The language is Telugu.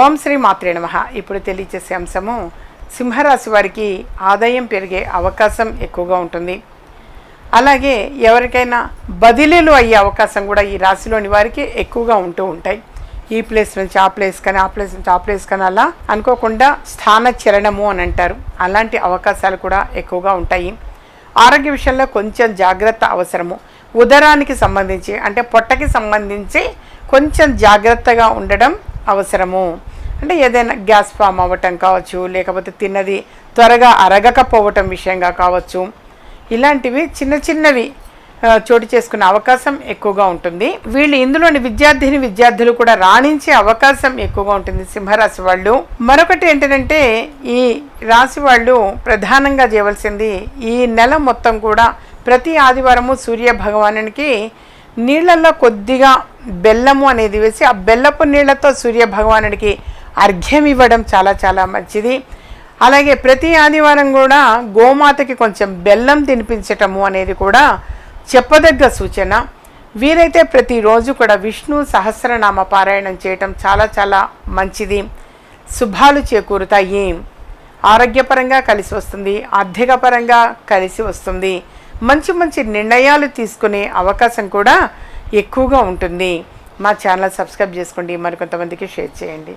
ఓం శ్రీ మాత్రే నమ. ఇప్పుడు తెలియచేసే అంశము సింహరాశి వారికి ఆదాయం పెరిగే అవకాశం ఎక్కువగా ఉంటుంది. అలాగే ఎవరికైనా బదిలీలు అయ్యే అవకాశం కూడా ఈ రాశిలోని వారికి ఎక్కువగా ఉంటూ ఉంటాయి. ఈ ప్లేస్ నుంచి ఆ ప్లేస్ కానీ ఆ ప్లేస్ నుంచి ఆ ప్లేస్ కానీ అలా అనుకోకుండా స్థాన చరణము అని అంటారు. అలాంటి అవకాశాలు కూడా ఎక్కువగా ఉంటాయి. ఆరోగ్య విషయంలో కొంచెం జాగ్రత్త అవసరము. ఉదరానికి సంబంధించి అంటే పొట్టకి సంబంధించి కొంచెం జాగ్రత్తగా ఉండడం అవసరము. అంటే ఏదైనా గ్యాస్ ఫామ్ అవ్వటం కావచ్చు లేకపోతే తిన్నది త్వరగా అరగకపోవటం విషయంగా కావచ్చు. ఇలాంటివి చిన్న చిన్నవి చోటు చేసుకునే అవకాశం ఎక్కువగా ఉంటుంది. వీళ్ళు ఇందులోని విద్యార్థిని విద్యార్థులు కూడా రాణించే అవకాశం ఎక్కువగా ఉంటుంది సింహరాశి వాళ్ళు. మరొకటి ఏంటంటే ఈ రాశి వాళ్ళు ప్రధానంగా చేయవలసింది ఈ నెల మొత్తం కూడా ప్రతి ఆదివారము సూర్య భగవానునికి నీళ్ళల్లో కొద్దిగా బెల్లము అనేది వేసి ఆ బెల్లపు నీళ్ళతో సూర్య భగవానుడికి అర్ఘ్యం ఇవ్వడం చాలా చాలా మంచిది. అలాగే ప్రతి ఆదివారం కూడా గోమాతకి కొంచెం బెల్లం తినిపించటము అనేది కూడా చెప్పదగ్గ సూచన. వీరైతే ప్రతిరోజు కూడా విష్ణు సహస్రనామ పారాయణం చేయటం చాలా చాలా మంచిది. శుభాలు చేకూరుతాయి. ఆరోగ్యపరంగా కలిసి వస్తుంది ఆర్థికపరంగా కలిసి వస్తుంది. మంచి మంచి నిర్ణయాలు తీసుకునే అవకాశం కూడా ఎక్కువగా ఉంటుంది. మా ఛానల్ సబ్స్క్రైబ్ చేసుకోండి. మరికొంతమందికి షేర్ చేయండి.